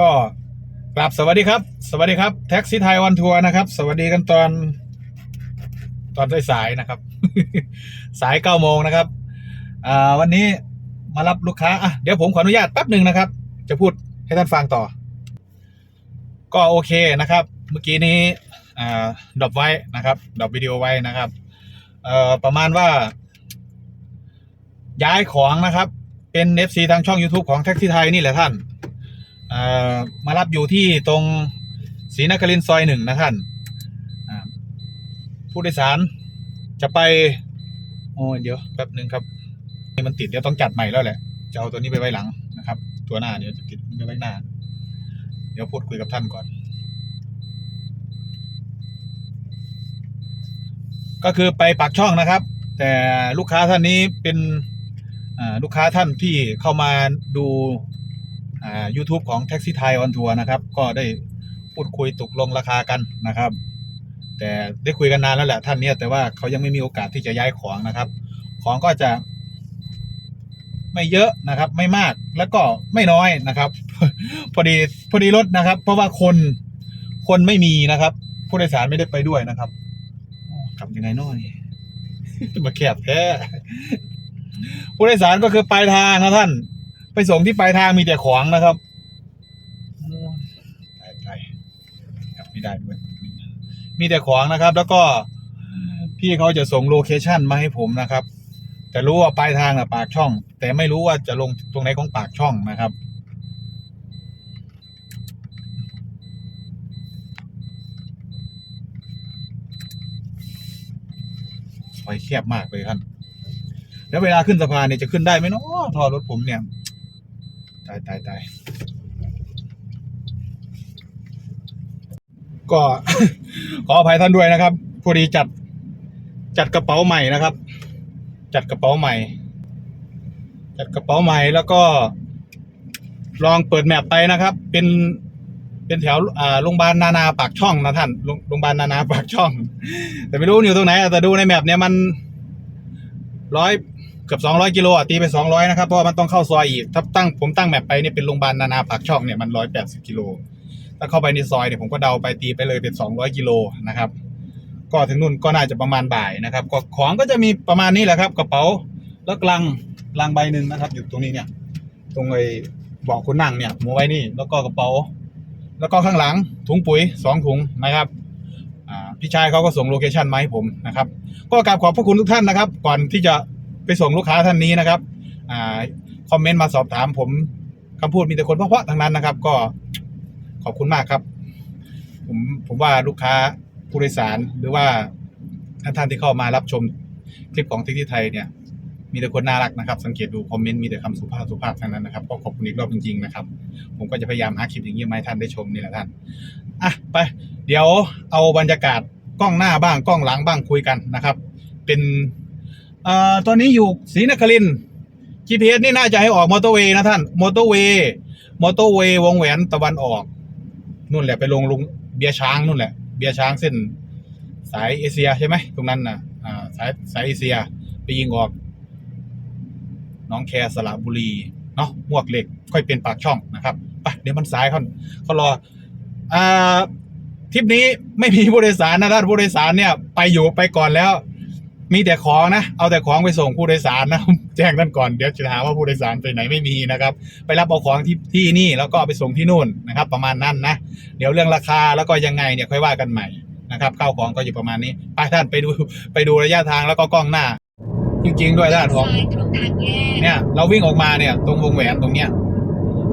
ก็กราบสวัสดีครับ สวัสดีครับแท็กซี่ไทยวันทัวร์นะครับ สวัสดีกันตอน ตอนสายๆนะครับ สายเก้าโมงนะครับอ่าวันนี้มารับลูกค้าอะเดี๋ยวผมขออนุญาตแป๊บหนึ่งนะครับ จะพูดให้ท่านฟังต่อ ก็โอเคนะครับ เมื่อกี้นี้อ่าดรอปไว้นะครับดรอปวิดีโอไว้นะครับเอ่อประมาณว่า ย้ายของนะครับ เป็น FC ทางช่อง YouTube ของแท็กซี่ไทยนี่แหละท่าน มารับอยู่ที่ตรงศรีนครินทร์ซอยหนึ่งนะท่านผู้โดยสารจะไป โอ้เดี๋ยวแป๊บหนึ่งครับนี่มันติดเดี๋ยวต้องจัดใหม่แล้วแหละ จะเอาตัวนี้ไปไว้หลังนะครับ ตัวหน้าเดี๋ยวจะติดไปไว้หน้า เดี๋ยวพูดคุยกับท่านก่อน ก็คือไปปากช่องนะครับ แต่ลูกค้าท่านนี้เป็นลูกค้าท่านที่เข้ามาดู อ่า YouTube ของ Taxi Thai on Tour นะครับ ก็ได้พูดคุยตกลงราคากันนะครับ แต่ได้คุยกันนานแล้วแหละท่านเนี้ยแต่ว่าเขายังไม่มีโอกาสที่จะย้ายของนะครับ ของก็จะ ไม่เยอะนะครับ ไม่มากแล้วก็ไม่น้อยนะครับ พอดีพอดีรถนะครับ เพราะว่าคนคนไม่มีนะครับผู้โดยสารไม่ได้ไปด้วยนะครับกลับยังไงน้อยมาแคบแท้ผู้โดยสารก็คือปลายทางนะท่าน ไปส่งที่ปลายทางมีแต่ของนะครับโอ้ตายตายกลับไม่ได้ด้วยมีแต่ของนะครับ แล้วก็พี่เขาจะส่งโลเคชั่นมาให้ผมนะครับ แต่รู้ว่าปลายทางน่ะปากช่อง แต่ไม่รู้ว่าจะลงตรงไหนของปากช่องนะครับซอยแคบมากเลยท่านแล้วเวลาขึ้นสะพานเนี่ยจะขึ้นได้ไหมเนาะทอรถผมเนี่ยายตายตายก็ขออภัยท่านด้วยนะครับพอดีจัดจัดกระเป๋าใหม่นะครับ จัดกระเป๋าใหม่ จัดกระเป๋าใหม่แล้วก็ ลองเปิดแมปไปนะครับ เป็นเป็นแถวโรงพยาบาลนานาปากช่องนะท่านโรงพยาบาลนานาปากช่อง แต่ไม่รู้อยู่ตรงไหนแต่ดูในแมปเนี่ยมันร้อย กือบสองร้อยกิโลอะตีไปสองร้อยนะครับเพราะว่ามันต้องเข้าซอยอีกถ้าตั้งผมตั้งแมปไปเนี่ยเป็นโรงพยาบาลนานาปากช่องเนี่ยมันร้อยแปดสิบกิโลถ้าเข้าไปในซอยเนี่ยผมก็เดาไปตีไปเลยเป็นสองร้อยกิโลนะครับ ก็ถึงนู่นก็น่าจะประมาณบ่ายนะครับก็ของก็จะมีประมาณนี้แหละครับ กระเป๋าแล้วกลังลังใบหนึ่งนะครับ อยู่ตรงนี้เนี่ย ตรงไอ้เบาะคนนั่งเนี่ยมไว้นี่ แล้วก็กระเป๋า แล้วก็ข้างหลังถุงปุ๋ยสองถุงนะครับพี่ชายเขาก็ส่งโลเคชันมาให้ผมนะครับ ก็กราบขอบพระคุณทุกท่านนะครับ ก่อนที่จะ ไปส่งลูกค้าท่านนี้นะครับ อ่าคอมเมนต์มาสอบถามผมคำพูดมีแต่คนเพราะๆทั้งนั้นนะครับ ก็ขอบคุณมากครับ ผมผมว่าลูกค้าผู้โดยสารหรือว่าท่านท่านที่เข้ามารับชมคลิปของทิกที่ไทยเนี่ย มีแต่คนน่ารักนะครับ สังเกตดูคอมเมนต์มีแต่คำสุภาพสุภาพทั้งนั้นนะครับก็ขอบคุณอีกรอบจริงๆนะครับ ผมก็จะพยายามหาคลิปอย่างนี้มาให้ท่านได้ชมนี่แหละท่านอะไป เดี๋ยวเอาบรรยากาศกล้องหน้าบ้างกล้องหลังบ้างคุยกันนะครับ เป็น เอ่อตอนนี้อยู่ศรีนครินทร์ GPS นี่น่าจะให้ออกมอเตอร์เวย์นะท่านมอเตอร์เวย์มอเตอร์เวย์วงแหวนตะวันออกนู่นแหละไปลงลงเบียร์ช้างนู่นแหละ เบียร์ช้างเส้น สายเอเชียใช่ไหมตรงนั้นนะอ่าสายสายเอเชียไปยิงออกน้องแคสระบุรีเนาะมวกเหล็กค่อยเป็นปากช่องนะครับไปเดี๋ยวมันสายเขาเขารออ่าทริปนี้ไม่มีผู้โดยสารนะท่านผู้โดยสารเนี่ย ไปอยู่ไปก่อนแล้ว มีแต่ของนะ เอาแต่ของไปส่งผู้โดยสารนะ แจ้งท่านก่อน เดี๋ยวจะหาว่าผู้โดยสารไปไหนไม่มีนะครับ ไปรับเอาของที่ที่นี่แล้วก็เอาไปส่งที่นู่นนะครับ ประมาณนั้นนะ เดี๋ยวเรื่องราคาแล้วก็ยังไงเนี่ยค่อยว่ากันใหม่นะครับข้าวของก็อยู่ประมาณนี้ ไปท่านไปดูไปดูระยะทางแล้วก็กล้องหน้า จริง ๆ ด้วยท่านของเนี่ย เราวิ่งออกมาเนี่ยตรงวงแหวนตรงเนี้ย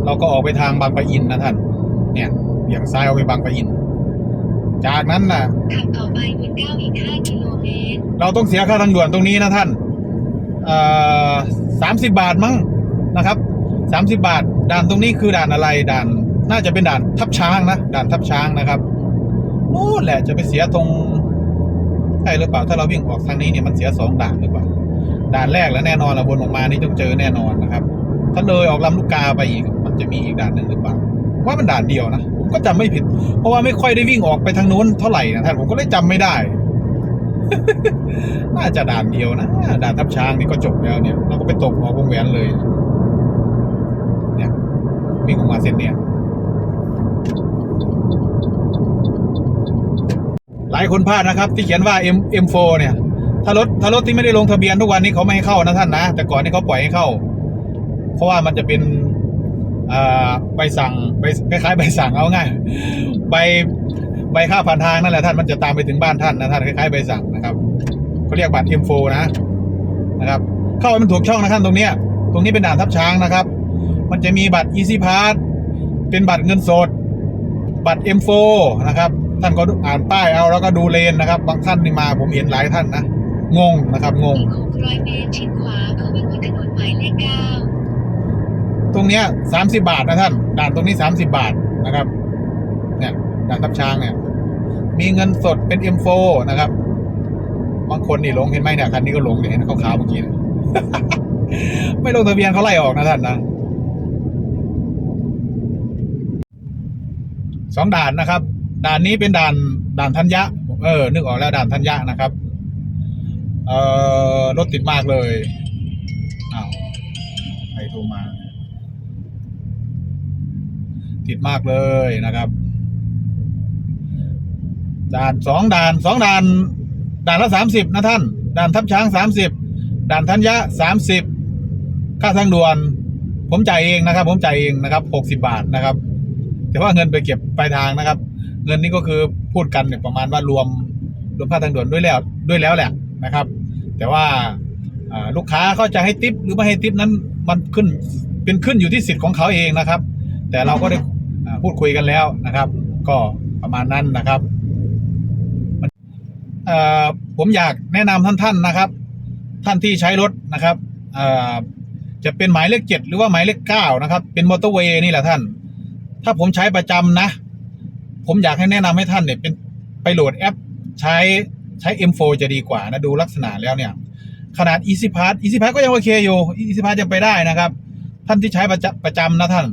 เราก็ออกไปทางบางปะอินนะท่าน เนี่ยเบี่ยงซ้ายออกไปบางปะอิน จากนั้นน่ะ ขับต่อไปบนเก้าอีก5กิโลเมตรเราต้องเสียค่าทางด่วนตรงนี้นะท่านเอ่อสามสิบบาทมั้งนะครับสามสิบาท ด่านตรงนี้คือด่านอะไร ด่าน น่าจะเป็นด่านทับช้างนะ ด่านทับช้างนะครับนู่นแหละจะไปเสียตรงใช่หรือเปล่า ถ้าเราวิ่งออกทางนี้เนี่ยมันเสียสองด่านหรือเปล่า ด่านแรกแล้วแน่นอนเราวนออกมานี่ต้องเจอแน่นอนนะครับ ถ้าเลยออกลำลูกกาไปอีก มันจะมีอีกด่านหนึ่งหรือเปล่าผมว่ามันด่านเดียวนะผม ก็จํไม่ผิด เพราะว่าไม่ค่อยได้วิ่งออกไปทางนู้นเท่าไหร่นะท่านผมก็เลยจำไม่ได้ น่าจะด่านเดียวนะด่านทับช้างนี่ก็จบแล้วเนี่ย เราก็ไปตกออกวงแหวนเลย เนี่ยวิ่งออกมาเส้นเนี่ยหลายคนพลาดนะครับ ที่เขียนว่า M M4 เนี่ย ถ้ารถถ้ารถที่ไม่ได้ลงทะเบียนทุกวันนี้เขาไม่ให้เข้านะท่านนะ แต่ก่อนนี่เขาปล่อยให้เข้า เพราะว่ามันจะเป็น ใบสั่งใบคล้ายๆใบสั่งเอาง่ายใบใบค่าผ่านทางนั่นแหละท่านมันจะตามไปถึงบ้านท่านนะท่านคล้ายๆใบสั่งนะครับเขาเรียกบัตร M4 นะนะครับ เข้าให้มันถูกช่องนะท่านตรงเนี้ยตรงนี้เป็นด่านทับช้างนะครับ มันจะมีบัตร Easy Pass เป็นบัตรเงินสด บัตร M4 นะครับท่านก็อ่านป้ายเอาแล้วก็ดูเลนนะครับ บางท่านนี่มาผมเห็นหลายท่านนะงงนะครับงงอีก600เมตรชิดขวาเพื่อวิ่งบนถนนหมายเลข9 ตรงเนี้ยสามสิบาทนะท่าน ด่านตรงนี้สามสิบาทนะครับ เนี่ย ด่านทับช้างเนี่ย มีเงินสดเป็น M4 นะครับ บางคนนี่หลงเห็นไหมเนี่ย คันนี้ก็หลงเลยเห็นขาวๆเมื่อกี้นะไม่ลงทะเบียนเขาไล่ออกนะท่านนะสองด่านนะครับ ด่านนี้เป็นด่านด่านธัญญะ เออ นึกออกแล้วด่านธัญญะนะครับ เอ่อรถติดมากเลยอ้าวใครโทรมา ติดมากเลยนะครับ ด่านสองด่านสองด่าน ด่านละสามสิบนะท่าน ด่านทับช้างสามสิบด่านธัญญะสามสิบค่าทางด่วน ผมจ่ายเองนะครับ ผมจ่ายเองนะครับหกสิบาทนะครับ แต่ว่าเงินไปเก็บปลายทางนะครับ เงินนี้ก็คือพูดกันเนี่ยประมาณว่ารวมรวมค่าทางด่วนด้วยแล้วด้วยแล้วแหละนะครับ แต่ว่าลูกค้าเขาจะให้ติปหรือไม่ให้ติปนั้นมันขึ้นเป็นขึ้นอยู่ที่สิทธิ์ของเขาเองนะครับ แต่เราก็ได้ พูดคุยกันแล้วนะครับ ก็ประมาณนั้นนะครับผมอยากแนะนำท่านท่านนะครับ ท่านที่ใช้รถนะครับจะเป็นหมายเลขเจ็ดหรือว่าหมายเลขเก้านะครับ เป็นมอเตอร์เวย์นี่แหละท่าน ถ้าผมใช้ประจำนะ ผมอยากให้แนะนำให้ท่านเนี่ยเป็นไปโหลดแอปใช้ใช้ M4 จะดีกว่านะ ดูลักษณะแล้วเนี่ยขนาด Easy Pass Easy Pass ก็ยังโอเคอยู่ Easy Pass ยังไปได้นะครับ ท่านที่ใช้ประจำประจำนะท่าน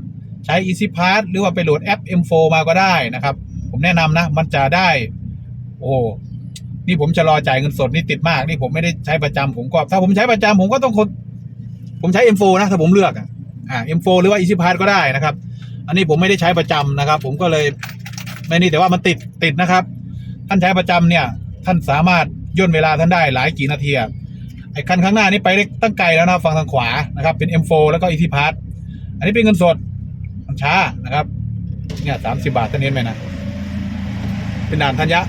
ใช้ Easy Pass หรือว่าไปโหลดแอป M4 มาก็ได้นะครับ ผมแนะนำนะ มันจะได้ โอ้นี่ผมจะรอจ่ายเงินสดนี่ติดมาก นี่ผมไม่ได้ใช้ประจำผมก็ ถ้าผมใช้ประจำผมก็ต้องคนผมใช้ M4 นะ ถ้าผมเลือกอะอ่า M4 หรือว่า Easy Pass ก็ได้นะครับ อันนี้ผมไม่ได้ใช้ประจำนะครับ ผมก็เลยไม่นี่แต่ว่ามันติดติดนะครับ ท่านใช้ประจำเนี่ย ท่านสามารถย่นเวลาท่านได้หลายกี่นาทีอะไอ้คันข้างหน้านี่ไปได้ตั้งไกลแล้วนะฝั่งทางขวานะครับ เป็น M4 แล้วก็อีทีพาร์อันนี้เป็นเงินสด ช้านะครับเนี่ยสามสิบาทท่านเห็นไหมนะเป็นด่านธัญญะ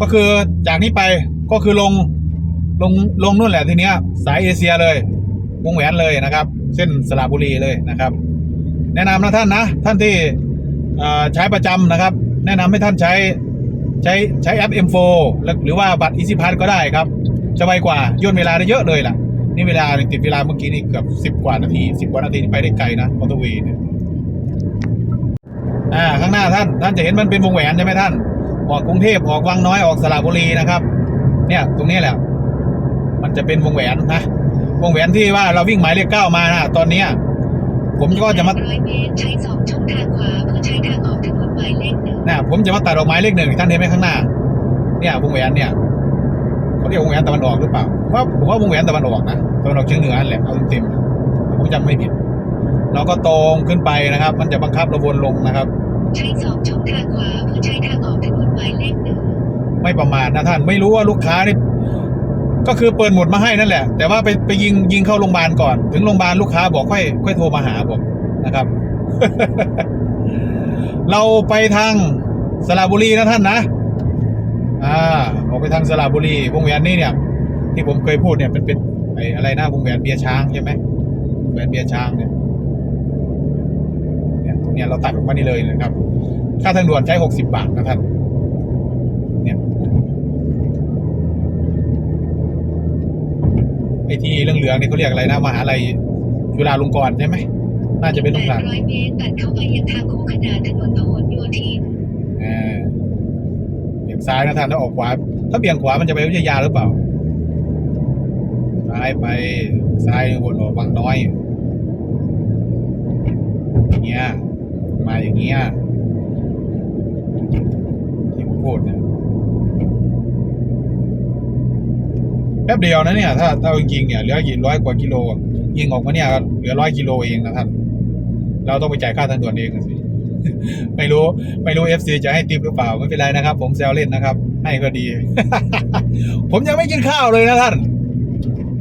ก็คือจากนี้ไปก็คือลงลงลงนู่นแหละทีเนี้ย สายเอเชียเลยวงแหวนเลยนะครับ เส้นสระบุรีเลยนะครับ แนะนำนะท่านนะ ท่านที่ใช้ประจำนะครับ แนะนำให้ท่านใช้ ใช้ใช้แอป M4 หรือว่าบัตร Easy Pass ก็ได้ครับจะไวกว่าย่นเวลาได้เยอะเลยล่ะ นี่เวลาติดเวลาเมื่อกี้นี่เกือบสิบ10กว่านาทีสิบกว่านาทีนี่ไปได้ไกลนะมอเตอร์เวย์เนี่ยอ่าข้างหน้าท่านท่านจะเห็นมันเป็นวงแหวนใช่ไหมท่าน ออกกรุงเทพออกวังน้อยออกสระบุรีนะครับ เนี่ยตรงนี้แหละ มันจะเป็นวงแหวนนะวงแหวนที่ว่าเราวิ่งหมายเลขเก้ามานะตอนเนี้ย ผมก็จะมา800เมตรใช้สองช่องทางขวาเพื่อใช้ทางออกถนนหมายเลขหนึ่งนะผมจะมาตัดออกหมายเลขหนึ่งท่านเห็นไหมข้างหน้า เนี่ยวงแหวนเนี่ยเขาเรียกวงแหวนตะวันออกหรือเปล่าผมว่าผมว่าวงแหวนตะวันออกนะตะวันออกเฉียงเหนือนั่นแหละเอาเต็มๆนะผมจำไม่ผิด เราก็ตรงขึ้นไปนะครับ มันจะบังคับเราวนลงนะครับ ใช้สองช่องทางขวาเพื่อใช้ทางออกถนนหมายเลขหนึ่งไม่ประมาทนะท่านไม่รู้ว่าลูกค้านี่ ก็คือเปิดหมดมาให้นั่นแหละ แต่ว่าไปไปยิงยิงเข้าโรงพยาบาลก่อน ถึงโรงพยาบาลลูกค้าบอกค่อยค่อยโทรมาหาผมนะครับ เราไปทางสระบุรีนะท่านนะอ่าออกไปทางสระบุรีวงแหวนนี่เนี่ย ที่ผมเคยพูดเนี่ยเป็นเป็นไออะไรนะวงแหวนเบียร์ช้างใช่ไหมวงแหวนเบียร์ช้างเนี่ยเนี่ยตรงเนี้ยเราตัดออกมานี่เลยนะครับ ค่าทางด่วนใช้หกสิบบาทนะท่าน เนี่ย ไอ้ที่เหลืองๆนี่เขาเรียกอะไรนะมหาลัยจุฬาลงกรณ์ใช่ไหมน่าจะเป็นตรงนั้น800เมตรตัดเข้าไปยังทางโค้งขนานถนนพหลโยธินเออเบี่ยงซ้ายนะท่านถ้าออกขวา ถ้าเบี่ยงขวามันจะไปวิทยาหรือเปล่าซ้ายไปซ้ายวนออกบางน้อยอย่างเงี้ยมาอย่างเงี้ยที่ผมพูดเนี่ย แป๊บเดียวนะเนี่ยถ้าถ้าจริงๆเนี่ยเหลือกี่ร้อยกว่ากิโลยิงออกมาเนี่ยเหลือร้อยกิโลเองนะท่านเราต้องไปจ่ายค่าทางด่วนเองสิไม่รู้ไม่รู้เอฟซีจะให้ติปหรือเปล่าไม่เป็นไรนะครับ ผมแซวเล่นนะครับ ให้ก็ดี ผมยังไม่กินข้าวเลยนะท่าน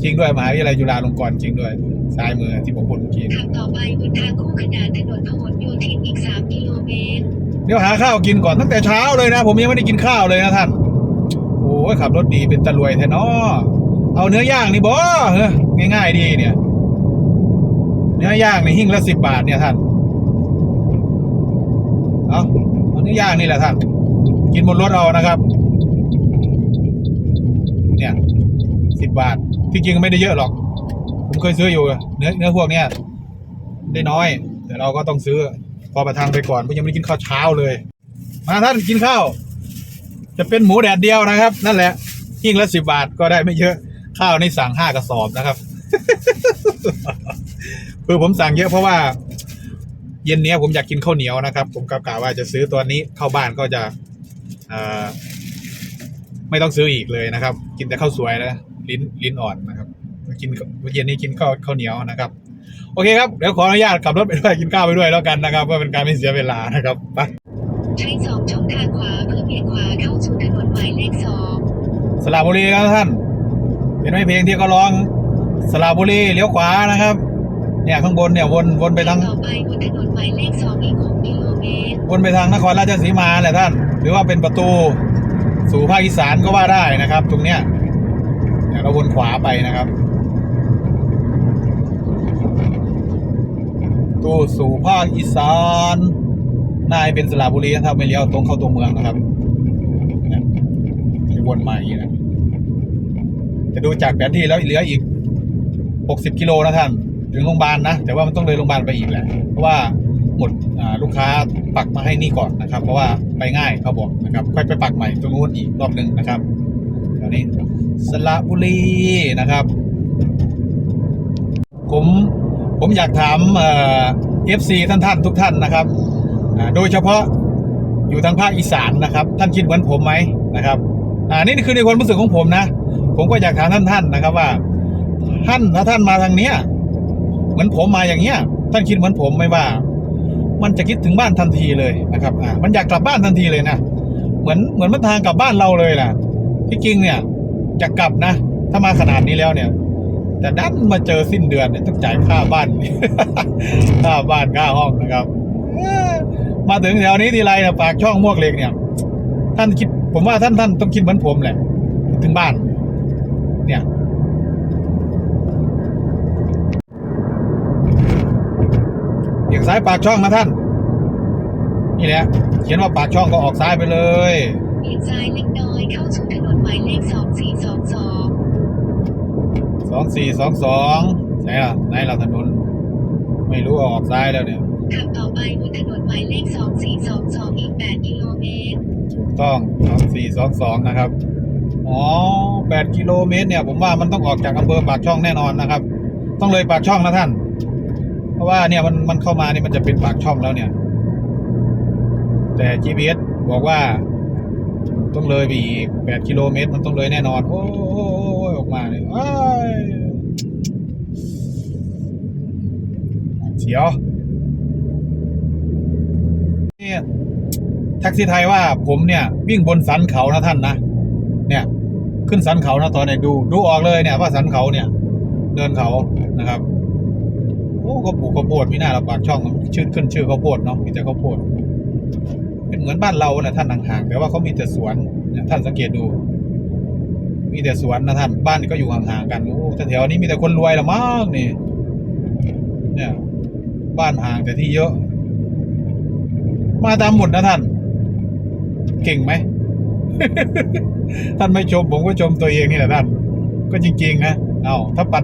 จริงด้วยมหาวิทยาลัยจุฬาลงกรณ์จริงด้วยซ้ายมือที่ผมพูดเมื่อกี้ขับต่อไปบนทางคู่ขนานถนนพหลโยธินอีก3กิโลเมตรเดี๋ยวหาข้าวกินก่อนตั้งแต่เช้าเลยนะ ผมยังไม่ได้กินข้าวเลยนะท่านโอ้ยขับรถดีเป็นตะรวยแท้เนาะ เอาเนื้อย่างนี่บอเฮ้ยง่ายๆดีเนี่ย เนื้อย่างในหิ้งละสิบบาทเนี่ยท่านเอาเอาเนื้อย่างนี่แหละท่านกินบนรถเอานะครับ เนี่ยสิบบาทที่จริงไม่ได้เยอะหรอก ผมเคยซื้ออยู่เนื้อเนื้อพวกเนี้ยได้น้อย แต่เราก็ต้องซื้อ พอประทังไปก่อนเพราะยังไม่ได้กินข้าวเช้าเลย มาท่านกินข้าว จะเป็นหมูแดดเดียวนะครับ นั่นแหละหิ้งละสิบบาทก็ได้ไม่เยอะ ข้าวนี่สั่งห้ากระสอบนะครับคือผมสั่งเยอะเพราะว่า เย็นเนี้ยผมอยากกินข้าวเหนียวนะครับ ผมกะกะว่าจะซื้อตัวนี้เข้าบ้านก็จะเอ่อไม่ต้องซื้ออีกเลยนะครับ กินแต่ข้าวสวยนะลิ้นลิ้นอ่อนนะครับ กินเย็นนี้กินข้าวข้าวเหนียวนะครับ โอเคครับเดี๋ยวขออนุญาตขับรถไปด้วยกินข้าวไปด้วยแล้วกันนะครับ เพื่อเป็นการไม่เสียเวลานะครับไปใช้สองช่องทางขวาเพื่อเบี่ยงขวาเข้าสู่ถนนหมายเลขสองสระบุรีครับท่าน เป็นไหมเพลงที่เขาร้องสระบุรีเลี้ยวขวานะครับ เนี่ยข้างบนเนี่ยวนวนไปทางต่อไปบนถนนหมายเลขสองอีก6กิโลเมตรวนไปทางนครราชสีมาแหละท่าน หรือว่าเป็นประตูสู่ภาคอีสานก็ว่าได้นะครับ ตรงเนี้ยเนี่ยเราวนขวาไปนะครับตู้สู่ภาคอีสานนายเป็นสระบุรีนะครับไม่เลี้ยวตรงเข้าตัวเมืองนะครับเนี่ยวนมาอย่างนี้นะ จะดูจากแผนที่แล้วเหลืออีก 60 กิโลนะท่าน ถึงโรงพยาบาลนะ แต่ว่ามันต้องเลยโรงพยาบาลไปอีกแหละ เพราะว่าหมดลูกค้าปักมาให้นี่ก่อนนะครับ เพราะว่าไปง่ายเขาบอกนะครับ ค่อยไปปักใหม่ตรงนู้นอีกรอบหนึ่งนะครับแถวนี้สระบุรีนะครับ ผมผมอยากถามเอฟซีท่านท่านทุกท่านนะครับ โดยเฉพาะอยู่ทางภาคอีสานนะครับ ท่านคิดเหมือนผมไหมนะครับ อ่านี่คือในความรู้สึกของผมนะ ผมก็อยากถามท่านท่านนะครับว่า ท่านถ้าท่านมาทางเนี้ยเหมือนผมมาอย่างเงี้ย ท่านคิดเหมือนผมไหมว่า มันจะคิดถึงบ้านทันทีเลยนะครับอ่ามันอยากกลับบ้านทันทีเลยนะเหมือนเหมือนมันทางกลับบ้านเราเลยนะที่จริงเนี่ยจะกลับนะ ถ้ามาขนาดนี้แล้วเนี่ย แต่ดันมาเจอสิ้นเดือนเนี่ยต้องจ่ายค่าบ้านค่าบ้านค่าห้องนะครับมาถึงแถวนี้ทีไรเนี่ยปากช่องมวกเหล็กเนี่ย ท่านคิดผมว่าท่านท่านต้องคิดเหมือนผมแหละถึงบ้าน เนี่ยเอียงซ้ายปากช่องนะท่าน นี่แหละ เขียนว่าปากช่องก็ออกซ้ายไปเลยเบี่ยงซ้ายเล็กน้อยเข้าสู่ถนนหมายเลข2422สองสี่สองสองไหนล่ะไหนล่ะถนน ไม่รู้ว่าออกซ้ายแล้วเนี่ยขับต่อไปบนถนนหมายเลข2422อีก8กิโลเมตรถูกต้องสองสี่สองสองนะครับ อ๋อแปดกิโลเมตรเนี่ย ผมว่ามันต้องออกจากอำเภอปากช่องแน่นอนนะครับ ต้องเลยปากช่องนะท่าน เพราะว่าเนี่ยมันมันเข้ามานี่มันจะเป็นปากช่องแล้วเนี่ย แต่ GPS บอกว่า ต้องเลยไปอีกแปดกิโลเมตร มันต้องเลยแน่นอน โอ้ยออกมาเลยอ้ายเสียวเนี่ยแท็กซี่ไทยว่าผมเนี่ย วิ่งบนสันเขานะท่านนะเนี่ย ขึ้นสันเขานะตอนไหนดูดูออกเลยเนี่ย ว่าสันเขาเนี่ย เดินเขานะครับโอ้ก็ปลูกข้าวโพดมีหน้าเราปากช่องชื่อขึ้นชื่อข้าวโพดเนาะมีแต่ข้าวโพดเป็นเหมือนบ้านเราแหละท่านห่างๆแต่ว่าเขามีแต่สวนท่านสังเกตดู มีแต่สวนนะท่านบ้านก็อยู่ห่างๆกันโอ้แถวนี้มีแต่คนรวยละมากนี่เนี่ย บ้านห่างแต่ที่เยอะ มาตามหมดนะท่าน เก่งไหม ท่านไม่ชมผมก็ชมตัวเองนี่แหละท่าน ก็จริง ๆ นะเอาถ้าปัด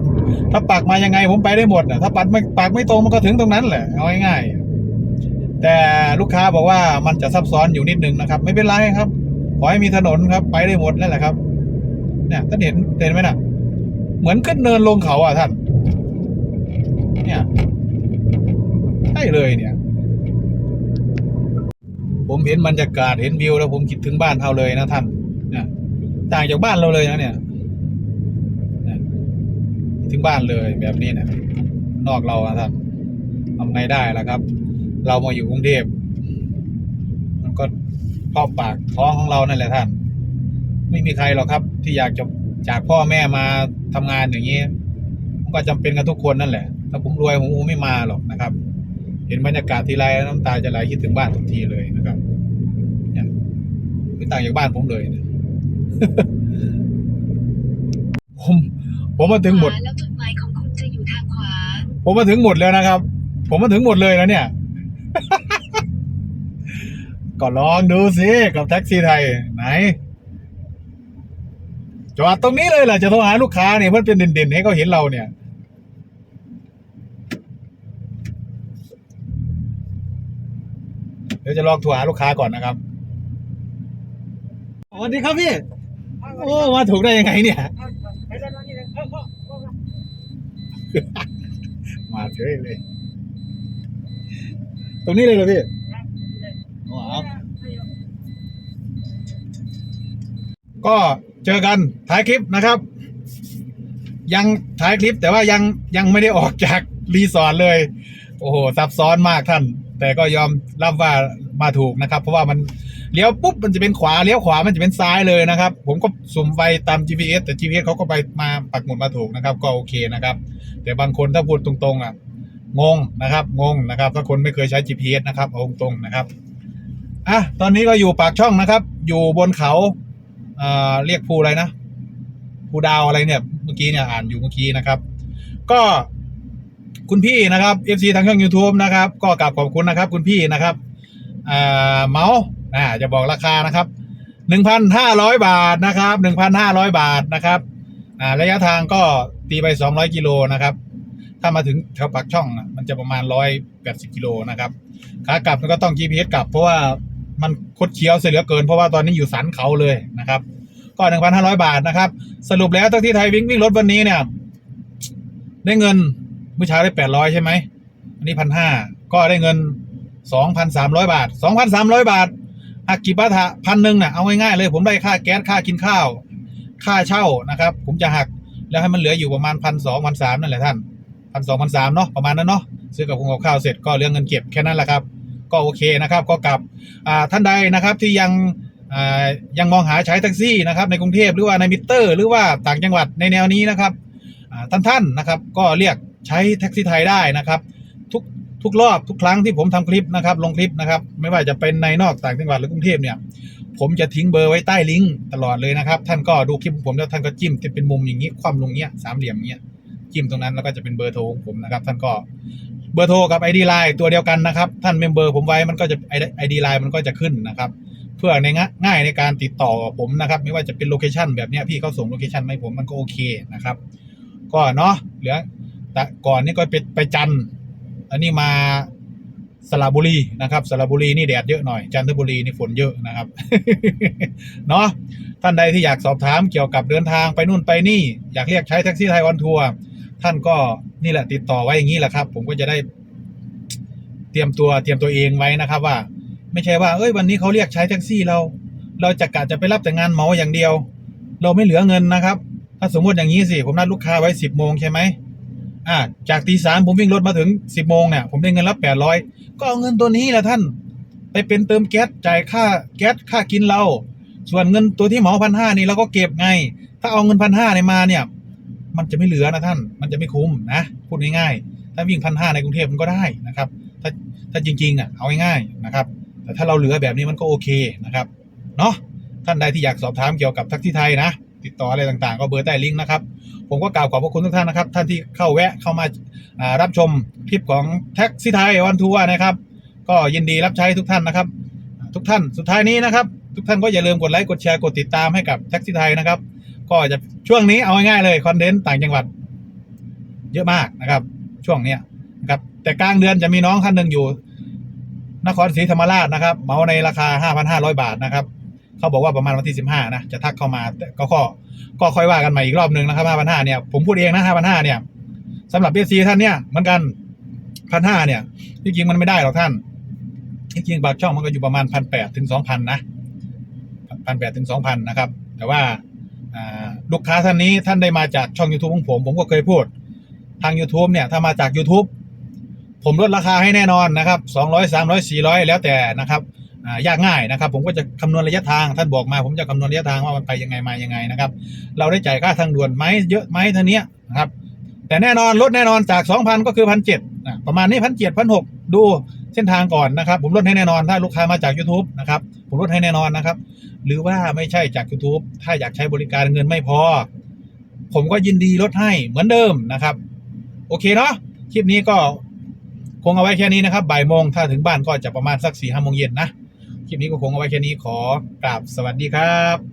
ถ้าปักมายังไงผมไปได้หมดนะถ้าปัดไม่ปักไม่ตรงมันก็ถึงตรงนั้นแหละเอาง่ายๆแต่ลูกค้าบอกว่ามันจะซับซ้อนอยู่นิดนึงนะครับ ไม่เป็นไรครับ ขอให้มีถนนครับ ไปได้หมดนั่นแหละครับ เนี่ยท่านเห็นเห็นไหมน่ะเหมือนขึ้นเนินลงเขาอะท่าน เนี่ยใช่เลยเนี่ย ผมเห็นบรรยากาศเห็นวิวแล้วผมคิดถึงบ้านเราเลยนะท่านนี่ยต่างจากบ้านเราเลยนะเนี่ยถึงบ้านเลยแบบนี้นะนอกเราอะท่านทำไงได้ล่ะครับ เรามาอยู่กรุงเทพมันก็พ่อปากท้องของเรานั่นแหละท่าน ไม่มีใครหรอกครับ ที่อยากจะจากพ่อแม่มาทำงานอย่างนี้มันก็จำเป็นกันทุกคนนั่นแหละ ถ้าผมรวยผมไม่มาหรอกนะครับ ห็นบรรยากาศทีไรน้ำตาจะไหลคิดถึงบ้านทุกทีเลยนะครับเนี่ยไม่ต่างจากบ้านผมเลยเนี่ยผมผมมาถึงหมดขวาแล้วจุดหมายของคุณจะอยู่ทางขวา ผมมาถึงหมดแล้วนะครับ ผมมาถึงหมดเลยแล้วเนี่ยก็ลองดูสิกับแท็กซี่ไทยไหนจอดตรงนี้เลยแหละจะโทรหาลูกค้าเนี่ยเพื่อเป็นเด่นๆให้เขาเห็นเราเนี่ย ดี๋ยวจะลองโทรหาลูกค้าก่อนนะครับสวัสดีครับพี่ โอ้มาถูกได้ยังไงเนี่ย มาเฉยเลย ตรงนี้เลยเหรอพี่อ๋อก็เจอกันถ่ายคลิปนะครับ ยังถ่ายคลิปแต่ว่ายังยังไม่ได้ออกจากรีสอร์ทเลย โอ้โหซับซ้อนมากท่าน แต่ก็ยอมรับว่า มาถูกนะครับ เพราะว่ามันเลี้ยวปุ๊บมันจะเป็นขวาเลี้ยวขวามันจะเป็นซ้ายเลยนะครับ ผมก็สุ่มไปตาม GPS แต่ GPS เขาก็ไปมาปักหมุดมาถูกนะครับ ก็โอเคนะครับ แต่บางคนถ้าพูดตรงๆอะงงนะครับงงนะครับ ถ้าคนไม่เคยใช้ GPS นะครับเอาตรงๆนะครับอะตอนนี้ก็อยู่ปากช่องนะครับ อยู่บนเขาเอ่าเรียกภูอะไรนะภูดาวอะไรเนี่ยเมื่อกี้เนี่ยอ่านอยู่เมื่อกี้นะครับ ก็คุณพี่นะครับ FC ทางช่อง YouTube นะครับ ก็กราบขอบคุณนะครับ คุณพี่นะครับ เมาส์อ่าจะบอกราคานะครับหนึ่งพันห้าร้อยบาทนะครับหนึ่งพันห้าร้อยบาทนะครับระยะทางก็ตีไปสองร้อยกิโลนะครับ ถ้ามาถึงแถวปากช่องมันจะประมาณร้อยแปดสิบกิโลนะครับขากลับมันก็ต้อง GPS กลับ เพราะว่ามันคดเคี้ยวเสียเหลือเกิน เพราะว่าตอนนี้อยู่สันเขาเลยนะครับ ก็หนึ่งพันห้าร้อยบาทนะครับ สรุปแล้วทั้งที่ไทยวิ่งวิ่งรถวันนี้เนี่ย ได้เงินเมื่อเช้าได้แปดร้อยใช่ไหมอันนี้พันห้าก็ได้เงิน สองพันสามร้อยบาทสองพันสามร้อยบาทหักกี่บาทะพันหนึ่งน่ะเอาง่ายๆเลย ผมได้ค่าแก๊สค่ากินข้าว ค่าเช่านะครับ ผมจะหักแล้วให้มันเหลืออยู่ประมาณพันสองพันสามนั่นแหละท่านพันสองพันสามเนาะประมาณนั้นเนาะซื้อกับคงกับข้าวเสร็จก็เรื่องเงินเก็บแค่นั้นแหละครับ ก็โอเคนะครับก็กลับท่านใดนะครับที่ยังยังมองหาใช้แท็กซี่นะครับในกรุงเทพหรือว่าในมิเตอร์ หรือว่าต่างจังหวัดในแนวนี้นะครับท่านท่านนะครับก็เรียกใช้แท็กซี่ไทยได้นะครับ ทุก ทุกรอบทุกครั้งที่ผมทำคลิปนะครับ ลงคลิปนะครับ ไม่ว่าจะเป็นในนอกต่างจังหวัดหรือกรุงเทพเนี่ย ผมจะทิ้งเบอร์ไว้ใต้ลิงก์ตลอดเลยนะครับ ท่านก็ดูคลิปผมแล้วท่านก็จิ้มจะเป็นมุมอย่างนี้คว่ำลงเนี้ยสามเหลี่ยมเนี้ยจิ้มตรงนั้นแล้วก็จะเป็นเบอร์โทรของผมนะครับ ท่านก็เบอร์โทรกับ ID Line ตัวเดียวกันนะครับ ท่านเมมเบอร์ผมไว้มันก็จะ ID Line มันก็จะขึ้นนะครับ เพื่อในง่ายในการติดต่อผมนะครับ ไม่ว่าจะเป็นโลเคชันแบบเนี้ยพี่เขาส่งโลเคชันมาให้ผมมันก็โอเคนะครับ ก็เนาะเหลือแต่ก่อนนี่ก็ไปไปจันท อันนี้มาสระบุรีนะครับสระบุรีนี่แดดเยอะหน่อยจันทบุรีนี่ฝนเยอะนะครับเนาะท่านใดที่อยากสอบถามเกี่ยวกับเดินทางไปนู่นไปนี่ อยากเรียกใช้แท็กซี่ไทยออนทัวร์ท่านก็นี่แหละติดต่อไว้อย่างนี้แหละครับ ผมก็จะได้ เตรียมตัวเตรียมตัวเองไว้นะครับ ว่า ไม่ใช่ว่าเอ้ยวันนี้เขาเรียกใช้แท็กซี่เรา เราจะกะจะไปรับแต่งานเหมาอย่างเดียว เราไม่เหลือเงินนะครับ ถ้าสมมติอย่างนี้สิผมนัดลูกค้าไว้สิบโมงใช่ไหม อ่าจากตีสามผมวิ่งรถมาถึงสิบโมงเนี่ยผมได้เงินรับแปดร้อยก็เอาเงินตัวนี้แหละท่าน ไปเป็นเติมแก๊สจ่ายค่าแก๊สค่ากินเราส่วนเงินตัวที่เหมาพันห้านี่เราก็เก็บไง ถ้าเอาเงินพันห้าเนี่ยมาเนี่ย มันจะไม่เหลือนะท่าน มันจะไม่คุ้มนะพูดง่ายๆถ้าวิ่งพันห้าในกรุงเทพมันก็ได้นะครับ ถ้าถ้าจริงๆอะเอาง่ายๆนะครับ แต่ถ้าเราเหลือแบบนี้มันก็โอเคนะครับเนาะท่านใดที่อยากสอบถามเกี่ยวกับท็กซี่ไทยนะ ติดต่ออะไรต่างๆ ก็เบอร์ใต้ลิงก์นะครับ ผมก็กล่าวขอบพระคุณทุกท่านนะครับ ท่านที่เข้าแวะเข้ามาารับชมคลิปของแท็กซี่ไทยวันทัวร์นะครับ ก็ยินดีรับใช้ทุกท่านนะครับ ทุกท่านสุดท้ายนี้นะครับ ทุกท่านก็อย่าลืมกดไลค์กดแชร์กดติดตามให้กับแท็กซี่ไทยนะครับ ก็จะช่วงนี้เอาง่ายๆเลยคอนเทนต์ต่างจังหวัด เยอะมากนะครับ ช่วงเนี้ยนะครับ แต่กลางเดือนจะมีน้องท่านหนึ่งอยู่นครศรีธรรมราชนะครับเหมาในราคา 5,500 บาทนะครับ เขาบอกว่าประมาณวันที่15นะจะทักเข้ามาแต่ก็ข้อก็ค่อยว่ากันใหม่อีกรอบหนึ่งนะครับ5,500เนี่ยผมพูดเองนะ5,500เนี่ยสำหรับเบซีท่านเนี่ยเหมือนกัน1,500เนี่ยที่จริงมันไม่ได้หรอกท่านที่จริงปากช่องมันก็อยู่ประมาณ1,800ถึง2,000นนะ1,800ถึง2,000นนะครับ แต่ว่าลูกค้าท่านนี้ท่านได้มาจากช่อง YouTube ของผม ผมก็เคยพูด ทาง YouTube เนี่ย ถ้ามาจาก YouTube ผมลดราคาให้แน่นอนนะครับ 200 300 400 แล้วแต่นะครับ ยากง่ายนะครับ ผมก็จะคำนวณระยะทางท่านบอกมา ผมจะคำนวณระยะทางว่ามันไปยังไงมายังไงนะครับ เราได้จ่ายค่าทางด่วนไหมเยอะไหมเท่านี้นะครับ แต่แน่นอนลดแน่นอนจาก 2,000 ก็คือ1 7 0 0ประมาณนี้1 7 0 0 1 6 0ดูเส้นทางก่อนนะครับ ผมลดให้แน่นอนถ้าลูกค้ามาจาก YouTube นะครับ ผมลดให้แน่นอนนะครับ หรือว่าไม่ใช่จาก YouTube ถ้าอยากใช้บริการเงินไม่พอ ผมก็ยินดีลดให้เหมือนเดิมนะครับ โอเคเนาะคลิปนี้ก็คงเอาไว้แค่นี้นะครับบ่ายโมงถ้าถึงบ้านก็จะประมาณสักสี่ห้าโมงเย็นนะ คลิปนี้ก็คงเอาไว้แค่นี้ขอกราบสวัสดีครับ